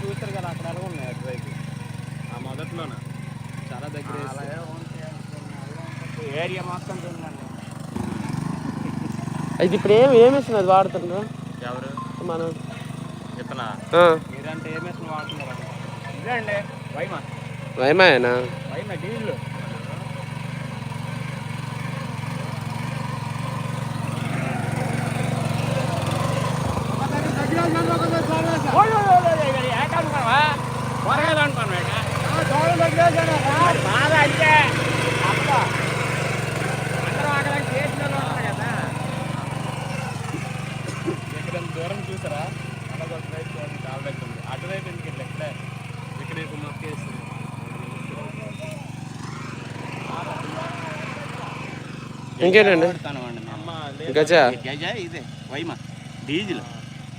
చూస్తారు కదా అక్కడ ఎలా ఉన్నాయి అటువైపు. ఆ మొదట్లోన. చాలా దగ్గర ఏరియా మొత్తం ఇది ఇప్పుడు ఏం ఏమి వేసింది అది వాడుతున్నా ఎవరు? మనం ఇతనా? ఆ, మీరంటే ఏ మెషిన్ వాడుతున్నారు అక్కడ? ఇదే అండి వైమా. వైమాయేనా? వైమా డీజిల్. బాధ అంటే అబ్బా. అందరం అక్కడ చేసిన వాళ్ళు ఉంటారు కదా ఇక్కడ దూరం చూసారా? అలా ఒక వైపు చూడండి చాలా దగ్గర ఉంది అటువైపు ఎందుకు ఇట్లా ఇక్కడే ఇక్కడ ఇప్పుడు మొక్క వేస్తుంది ఇంకేంటండి అమ్మ గజా? గజ ఇదే వైమా. డీజిల్.